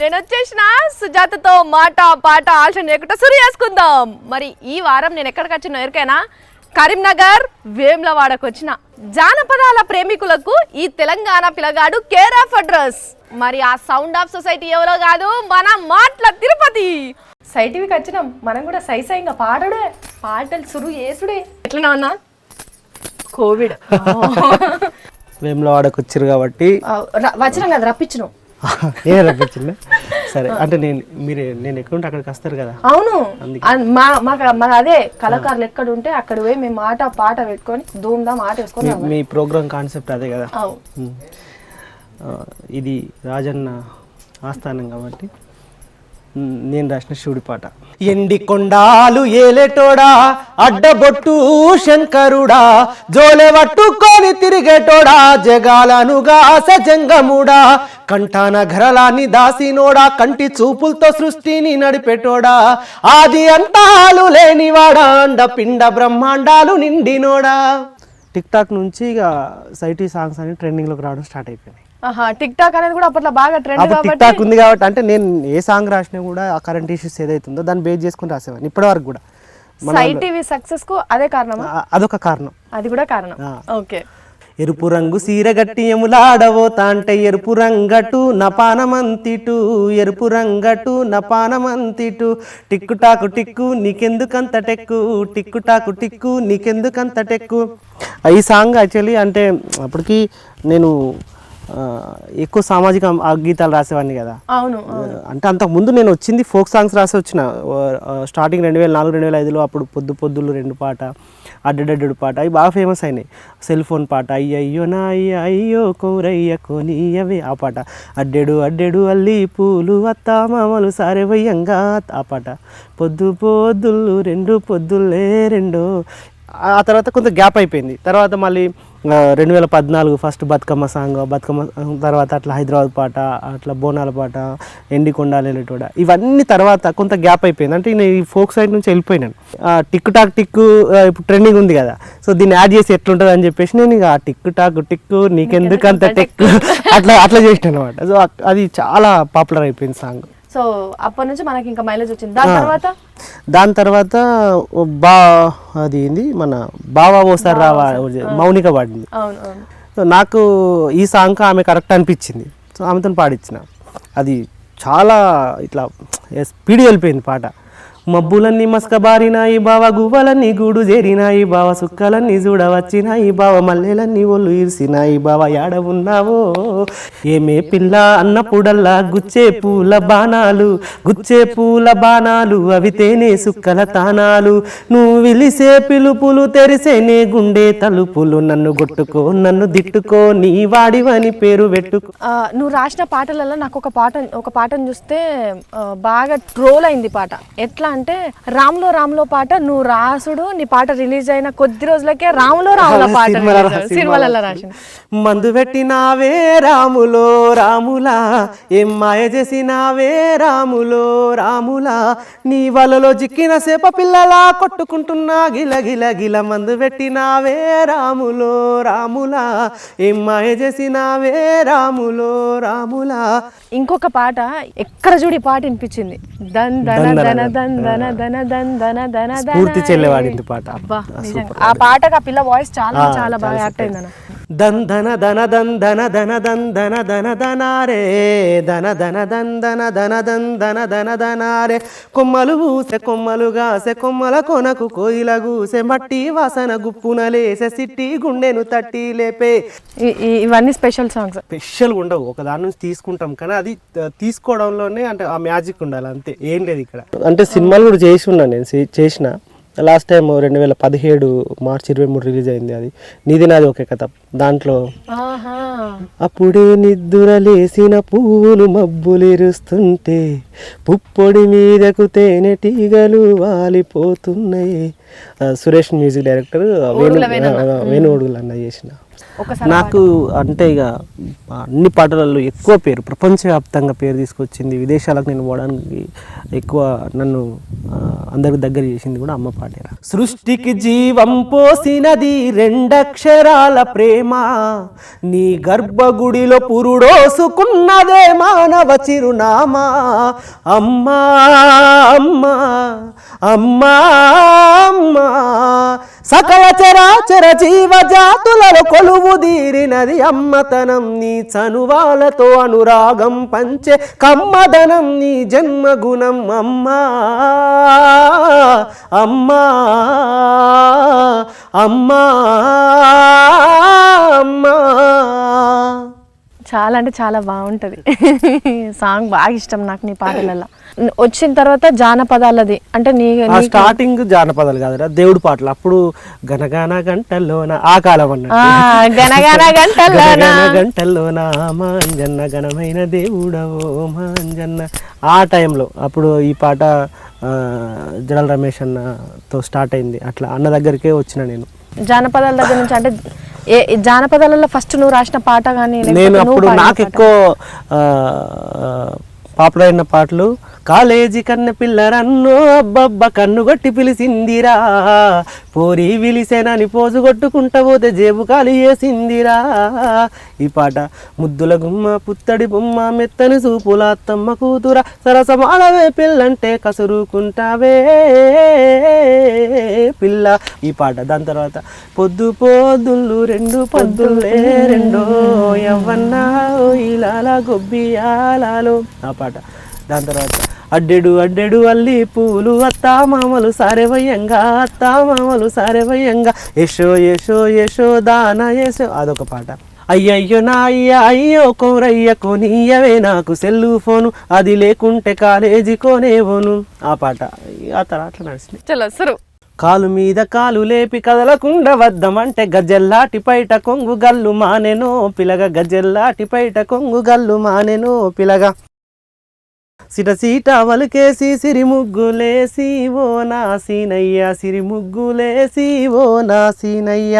నేను వచ్చేసిన సుజాతతో మాట పాట ఆలోచన చేయకుండా సురి చేసుకుందాం. మరి ఈ వారం నేను ఎక్కడికి వచ్చిన ఎరికైనా కరీంనగర్ వేమ్లవాడకు వచ్చిన జానపదాల ప్రేమికులకు ఈ తెలంగాణ పిల్లగాడు కేర్ ఆఫ్ అడ్రస్. మరి ఆ సౌండ్ ఆఫ్ సొసైటీ ఎవరో కాదు మన మాటల తిరుపతి. సైటివికి వచ్చినాం. మనం కూడా సై సైగా పాడడే. పాటలు సురు చేసుడే. ఎట్లనా ఉన్నా? కోవిడ్. వేములవాడకు వచ్చారు కాబట్టి. వచ్చినాం కదా రప్పించినాం. ఏ రప్పించింది సరే అంటే నేను మీరు నేను ఎక్కడుంటే అక్కడికి వస్తారు కదా. అవును. మా మాకు మాకు అదే కళాకారులు ఎక్కడ ఉంటే అక్కడ పోయి మేము మాట పాట పెట్టుకొని ధూమ్దా మాట వేసుకొని మీ- ప్రోగ్రామ్ కాన్సెప్ట్ అదే కదా? ఇది రాజన్న ఆస్థానం కాబట్టి నేను రాసిన శివుడి పాట. ఎండి కొండాలు ఏలేటోడా అడ్డబొట్టు శంకరుడా జోలె పట్టుకొని తిరిగేటోడా జగాలనుగా సజంగముడా కంఠాన ఘరలాన్ని దాసినోడా కంటి చూపులతో సృష్టిని నడిపెటోడా ఆది అంతాలు లేనివాడా అండ పిండ బ్రహ్మాండాలు నిండినోడా. టిక్ టాక్ నుంచి ఇక సైటీ సాంగ్స్ అని ట్రెండింగ్లోకి రావడం స్టార్ట్ అయిపోయినాయి. టిక్ టాక్ అనేది కూడా అప్పట్లో బాగా ట్రెండ్ అప్పుడు టిక్ కాబట్టి టాక్ ఉంది కాబట్టి అంటే నేను ఏ సాంగ్ రాసినా కూడా ఆ కరెంట్ ఇష్యూస్ ఏదైతుందో దాన్ని బేస్ చేసుకుని రాసేవాడిని ఇప్పటి వరకు కూడా సక్సెస్కు అదే కారణమా? ఆ- అదొక కారణం. అది కూడా కారణం. ఓకే. ఎరుపు రంగు సీరగట్టి ఎములాడబోతా అంటే ఎరుపు రంగటు నపానమంతిటు ఎరుపు రంగటు నపానమంతిటు. టిక్కు టాకు టిక్కు నీకెందుకంత టెక్కు? టిక్కు టాకు టిక్కు నీకెందుకంత టెక్కు? ఈ సాంగ్ యాక్చువల్లీ అంటే అప్పటికి నేను ఎక్కువ సామాజిక గీతాలు రాసేవాడిని కదా. అవును అంటే అంతకు ముందు నేను వచ్చింది ఫోక్ సాంగ్స్ రాసి వచ్చిన. స్టార్టింగ్ రెండు వేల నాలుగు రెండు వేల ఐదులో అప్పుడు పొద్దు పొద్దులు రెండు పాట అడ్డడడ్డు పాట అవి బాగా ఫేమస్ అయినాయి. సెల్ ఫోన్ పాట అయ్యయ్యో నా అయ్య కోరయ్య కోనియవే ఆ పాట. అడ్డెడు అడ్డెడు అల్లి పూలు అత్త మామలు సారే వయ్యంగా ఆ పాట. పొద్దు పొద్దులు రెండు పొద్దులే రెండు ఆ తర్వాత కొంత గ్యాప్ అయిపోయింది. తర్వాత మళ్ళీ రెండు వేల పద్నాలుగు ఫస్ట్ బతుకమ్మ సాంగ్ బతుకమ్మ తర్వాత అట్లా హైదరాబాద్ పాట అట్లా బోనాల పాట ఎండి కొండాలేటోడ ఇవన్నీ తర్వాత కొంత గ్యాప్ అయిపోయింది. అంటే నేను ఈ ఫోక్ సైడ్ నుంచి వెళ్ళిపోయినాను. ఆ, టిక్ టాక్ టిక్ ఇప్పుడు ట్రెండింగ్ ఉంది కదా. సో దీన్ని యాడ్ చేసి ఎట్లుంటుంది అని చెప్పేసి నేను ఇక ఆ టిక్ టాక్ టిక్ నీకెందుకు అంత టెక్ అట్లా అట్లా చేసిన అనమాట సో అది చాలా పాపులర్ అయిపోయింది సాంగ్. సో అప్పటి నుంచి మనకి ఇంకా మైలేజ్ వచ్చింది. దాని తర్వాత? దాని తర్వాత బా అది ఏంది? మన బావా ఓసారి రావా మౌనిక పాడింది. నాకు ఈ సాంగ్ ఆమె కరెక్ట్ అనిపించింది. సో ఆమెతో పాడించిన అది చాలా ఇట్లా స్పీడ్ వెళ్ళిపోయింది పాట. మబ్బులన్నీ మస్కబారినాయి బావ గువ్వలన్నీ గూడు చేరినాయి బావ సుక్కలన్నీ చూడవచ్చినాయి బావ మల్లెలన్నీ ఒళ్ళు ఇరిసినాయి బావ యాడ ఉన్నావో? ఏమే పిల్ల అన్నప్పుడల్లా గుచ్చే పూల బాణాలు గుచ్చే పూల బాణాలు అవి తేనే సుక్కల తానాలు. నువ్వు విలిసే పిలుపులు తెరిసేనే గుండె తలుపులు నన్ను కొట్టుకో నన్ను దిట్టుకో నీ వాడివని పేరు పెట్టుకో నువ్వు రాసిన పాటలలో నాకు ఒక పాట ఒక పాటను చూస్తే బాగా ట్రోల్ అయింది పాట. ఎట్లా అంటే రాములో రాములో పాట నువ్వు రాసుడు నీ పాట రిలీజ్ అయిన కొద్ది రోజులకే రాములో రాములో పాట. సినిమాలలో రాసింది. మందు పెట్టినావే రాములో రాములా ఏం మాయ చేసినావే రాములో రాములా. నీ వలలో చిక్కిన సేప పిల్లలా కొట్టుకుంటున్నా గిల గిల గిల మందు పెట్టినావే రాములో రాములా. ఏం మాయ చేసినావే రాములో రాములా. ఇంకొక పాట ఎక్కడ చూడి పాట వినిపించింది. దన్ దన దన దన్ దన దన దన్ దన దన దన పూర్తి చెల్లెవాడింది పాట. ఆ పాటకు ఆ పిల్ల వాయిస్ చాలా చాలా బాగా యాక్ట్ అయింది దన్ ధన ధన దన్ ధన ధన దన్ ధన ధన ధనారే. ధన ధన దన్ ధన దన్ ధన ధన ధనారే. కొమ్మలు ఊసె కొమ్మలు గాసె కొమ్మల కొనకు కోయిల గూసె మట్టి వాసన గుప్పున లేసె సిట్టి గుండెను తట్టి లేపే. ఇవన్నీ స్పెషల్ సాంగ్స్. స్పెషల్ ఉండవు ఒక దాని నుంచి తీసుకుంటాం. కానీ అది తీసుకోవడంలోనే అంటే ఆ మ్యాజిక్ ఉండాలి అంతే. ఏం లేదు ఇక్కడ. అంటే సినిమాలు కూడా చేసి ఉన్నాను నేను చేసిన. లాస్ట్ టైం రెండు వేల పదిహేడు మార్చి ఇరవై మూడు రిలీజ్ అయింది అది. నీది నాది ఒకే కథ. దాంట్లో. అప్పుడే నిద్దుర లేసిన పువ్వులు మబ్బులిరుస్తుంటే పుప్పొడి మీదకు తేనెటీగలు వాలిపోతున్నాయి. ఆ, సురేష్ మ్యూజిక్ డైరెక్టర్ వేణు ఆ, వేణు ఒడుగులు అన్న చేసిన. నాకు అంటే ఇక అన్ని పాటలలో ఎక్కువ పేరు ప్రపంచవ్యాప్తంగా పేరు తీసుకొచ్చింది విదేశాలకు నేను పోవడానికి ఎక్కువ నన్ను అందరికి దగ్గర చేసింది కూడా అమ్మ పాటేరా. సృష్టికి జీవం పోసినది రెండక్షరాల ప్రేమ. నీ గర్భగుడిలో పురుడోసుకున్నదే మానవ చిరునామా. అమ్మా అమ్మా అమ్మా అమ్మా. సకల చరాచర జీవజాతులలో కొలువు దీరినది అమ్మతనం. నీ చనువాలతో అనురాగం పంచే కమ్మదనం. నీ జన్మగుణం అమ్మా అమ్మా అమ్మా. అమ్మా. చాలా అంటే చాలా బాగుంటది. సాంగ్ బాగా ఇష్టం నాకు నీ పాటలలో వచ్చిన తర్వాత జానపదాలది అంటే నీ స్టార్టింగ్ జానపదాలు కాదురా దేవుడు పాటలు. అప్పుడు గనగాన గంటల్లోన ఆ కాలం అన్నట్టు. ఆ, గనగన గంటల్లోన. గంటల్లోన మాంజన్న ఘనమైన దేవుడవో మాంజన్న. ఆ టైంలో అప్పుడు ఈ పాట జడల రమేష్ అన్నతో స్టార్ట్ అయింది. అట్లా అన్న దగ్గరికే వచ్చిన నేను. జానపదాల దగ్గర నుంచి అంటే ఏ జానపదాలలో ఫస్ట్ నువ్వు రాసిన పాట కానీ నేను అప్పుడు నాకు ఎక్కువ పాపులర్ అయిన పాటలు కాలేజీ కన్న పిల్లరన్నో అబ్బబ్బ కన్ను కొట్టి పిలిసిందిరా పోరి విలిసేనని పోజు కొట్టుకుంటా పోతే జేబు ఖాళీ చేసిందిరా. ఈ పాట ముద్దుల గుమ్మ పుత్తడి బొమ్మ మెత్తని సూపుల అత్తమ్మ కూతుర. సరసమాడవే పిల్లంటే కసురుకుంటావే పిల్ల. ఈ పాట దాని తర్వాత పొద్దు పొద్దుళ్ళు రెండు పొద్దులే రెండో ఎవన్నా ఇలాల గొబ్బియాలాలో. ఆ పాట దాని తర్వాత అడ్డెడు అడ్డెడు అల్లి పూలు అత్తా మామలు సారెవయ్యంగా అత్తా మామలు సారెవయ్యంగా. యశో యశో యశో దాన యశో అదొక పాట. అయ్యయ్యో నా అయ్య అయ్యో కోరయ్య కొనియవే నాకు సెల్లు ఫోను అది లేకుంటే కాలేజీ కొనేవోను. ఆ పాట ఆ తర్వాత అట్లా నడిచింది. చలో సరు. కాలు మీద కాలు లేపి కదలకుండా వద్దమంటే గజ్జెల్లాటి పైట కొంగు గల్లు మానెనో పిలగ గజ్జెల్లాటి పైట కొంగు గల్లు మానెనో పిలగ. సిట సీట వలికేసి సిరి ముగ్గులేసి ఓ నా సీనయ్య సిరి ముగ్గులేసి ఓ నా సీనయ్య.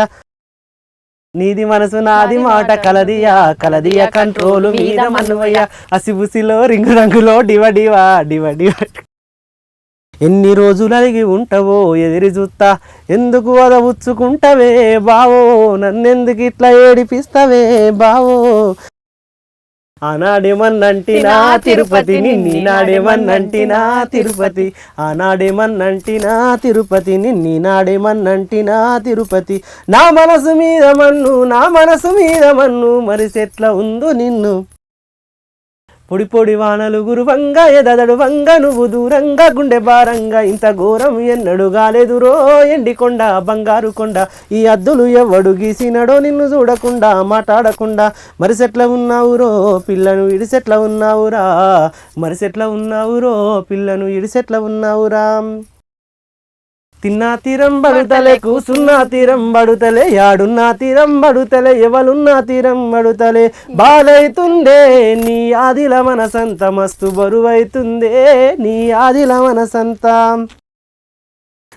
నీది మనసు నాది మాట కలదియా కలదియా కంట్రోలు మీద మన్నువయ్య. అసిబుసిలో రింగు రంగులో డివ డివా డివ డివ. ఎన్ని రోజులు అలిగి ఉంటావో ఎదిరి చూస్తా ఎందుకు అదవుచ్చుకుంటావే బావో నన్నెందుకు ఇట్లా ఏడిపిస్తావే బావో. ఆనాడేమన్నంటినా తిరుపతి నిన్ని నాడేమన్నంటినా తిరుపతి. ఆనాడేమన్నంటినా తిరుపతి నిన్ని నాడేమన్నంటినా తిరుపతి. నా మనసు మీద మన్ను నా మనసు మీద మన్ను మరిసెట్ల ఉందో నిన్ను. పొడి పొడి వానలు గురువంగా ఎదదడు వంగ నువ్వు దూరంగా గుండె భారంగా ఇంత ఘోరం ఎన్నడు గాలేదురో ఎండి కొండ బంగారు కొండ ఈ అద్దులు ఎవడు గీసినడో నిన్ను చూడకుండా మాట్లాడకుండా మరిసెట్ల ఉన్నావురో పిల్లను ఇడిసెట్ల ఉన్నావురా మరిసెట్ల ఉన్నావురో పిల్లను ఇడిసెట్ల ఉన్నావురా. తిన్నా తీరం బడుతలే కూసున్నా తీరం బడుతలే యాడున్నా తీరం బడుతలే ఎవలున్నా తీరం బడుతలే. బాధైతుందే నీ ఆదిల మనసంత మస్తు బరువైతుందే నీ ఆదిల మనసంత.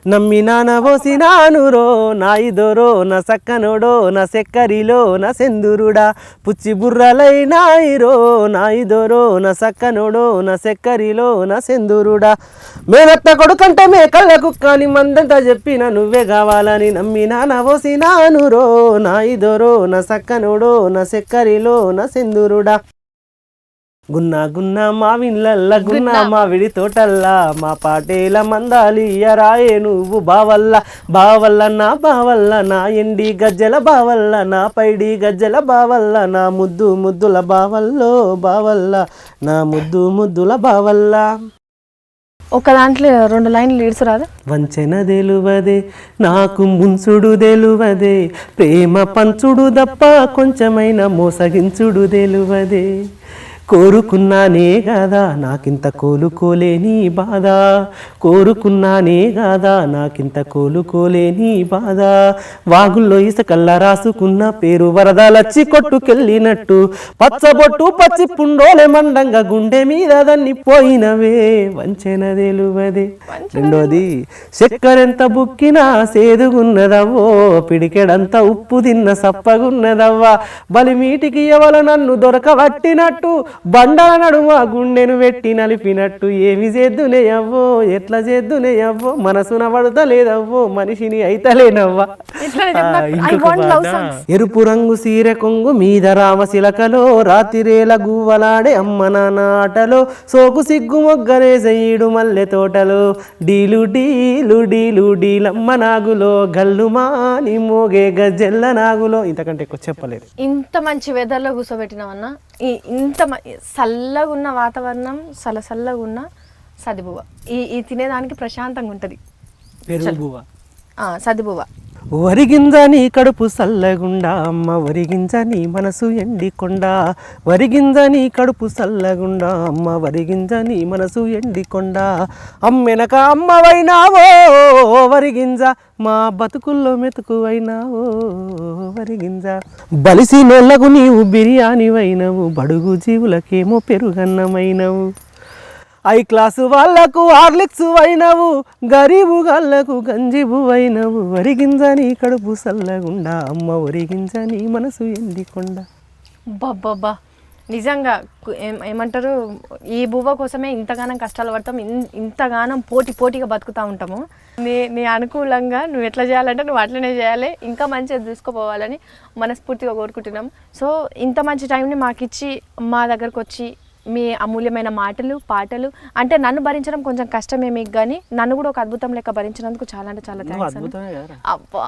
నమ్మి నానబోసినానురో నా ఇదోరో నా సక్కనోడో నా సెక్కరిలో నా సెందురుడా. పుచ్చి బుర్రలైనాయిరో నా ఇదోరో నా సక్కనోడో నా సెక్కరిలో నా సెందురుడా. మేనత్త కొడుకంటే మే కళ్ళకు కుక్కని మందంతా చెప్పిన నువ్వే కావాలని నమ్మి నానబోసినానురో నా ఇదోరో నా సక్కనోడో నా సెక్కరిలో నా సెందురుడా. గున్నా గున్నా మా విన్లల్ల గున్నా. మా విడి తోటల్లా మా పాటేల మందాలి రాయే నువ్వు బావల్ల. బావల్ల నా బావల్ల నా ఎండి గజ్జల బావల్ల నా పైడి గజ్జల బావల్ల నా ముద్దు ముద్దుల బావల్లో బావల్ల నా ముద్దు ముద్దుల బావల్ల. ఒక దాంట్లో రెండు లైన్లు లీడ్స్ రాదా? వంచన తెలువదే నాకు ముంచుడు తెలువదే ప్రేమ పంచుడు తప్ప కొంచెమైన మోసగించుడు తెలువదే కోరుకున్నానే గాదా నాకింత కోలుకోలేని బాధ. కోరుకున్నానే గాదా నాకింత కోలుకోలేని బాధ. వాగుల్లో ఇసకల్లా రాసుకున్న పేరు వరదలచ్చి కొట్టుకెళ్ళినట్టు. పచ్చబొట్టు పచ్చి పుండోలే మండంగా గుండె మీద దాన్ని పోయినవే వంచెన తెలువదే. రెండోది చక్కెరెంత బుక్కినా సేదుగున్నదవో పిడికెడంత ఉప్పు తిన్న సప్పగున్నదవ్వా. బలిమీటికి ఎవరు నన్ను దొరకబట్టినట్టు బండల నడుమ గుండెను పెట్టి నలిపినట్టు ఏమి చేద్దునే అవ్వో ఎట్లా చేద్దునే అవ్వో? మనసున పడతలేదవ్వో మనిషిని అయితలేనవ్వా. ఎరుపు రంగు సీరె కొంగు మీద రామశిలకలో రాతిరేల గువ్వలాడే అమ్మ నాన్న ఆటలో సోకు సిగ్గు మొగ్గనేసయ్యుడు మల్లె తోటలో. డీలు డీలు డీలు డీలమ్మ నాగులో గల్లుమాని మోగే గజ్జెల్ల నాగులో. ఇంతకంటే ఎక్కువ చెప్పలేదు. ఇంత మంచి వెదర్లో కూర్చోబెట్టినామన్నా ఈ ఇంత చల్లగా ఉన్న వాతావరణం చల్ల చల్లగా ఉన్న సదిబువ్వ. ఈ ఈ తినేదానికి ప్రశాంతంగా ఉంటుంది సదిబువ్వ. వరిగింజ నీ కడుపు సల్లగుండా అమ్మ వరిగింజ నీ మనసు ఎండికొండ. వరిగింజ నీ కడుపు సల్లగుండా అమ్మ వరిగింజ నీ మనసు ఎండికొండ. అమ్మెనక అమ్మవైనావో వరిగింజ మా బతుకుల్లో మెతుకువైనావో వరిగింజ. బలిసి నొల్లకు నీవు బిర్యానీవైనవు బడుగు జీవులకేమో పెరుగన్నమైనవు. ఐ క్లాసు వాళ్ళకు హార్లిక్స్ అయినవు గరీబు గల్లకు గంజిబు అయినవు. వరిగింజని కడుపు సల్లగుండా అమ్మ వరిగింజని మనసు ఎండికొండ. బాబ్బా నిజంగా ఏం- ఏమంటారు? ఈ బువ్వ కోసమే ఇంతగానం కష్టాలు పడతాం ఇన్- ఇంతగానం పోటీ పోటీగా బతుకుతూ ఉంటాము. నీ నీ అనుకూలంగా నువ్వు ఎట్లా చేయాలంటే నువ్వు అట్లనే చేయాలి ఇంకా మంచిగా తీసుకుపోవాలని మనస్ఫూర్తిగా కోరుకుంటున్నాం. సో ఇంత మంచి టైంని మాకు ఇచ్చి మా దగ్గరకు వచ్చి మీ అమూల్యమైన మాటలు పాటలు. అంటే నన్ను భరించడం కొంచెం కష్టమే మీకు కానీ నన్ను కూడా ఒక అద్భుతం లెక్క భరించినందుకు చాలా అంటే చాలా థ్యాంక్స్ అబ్బా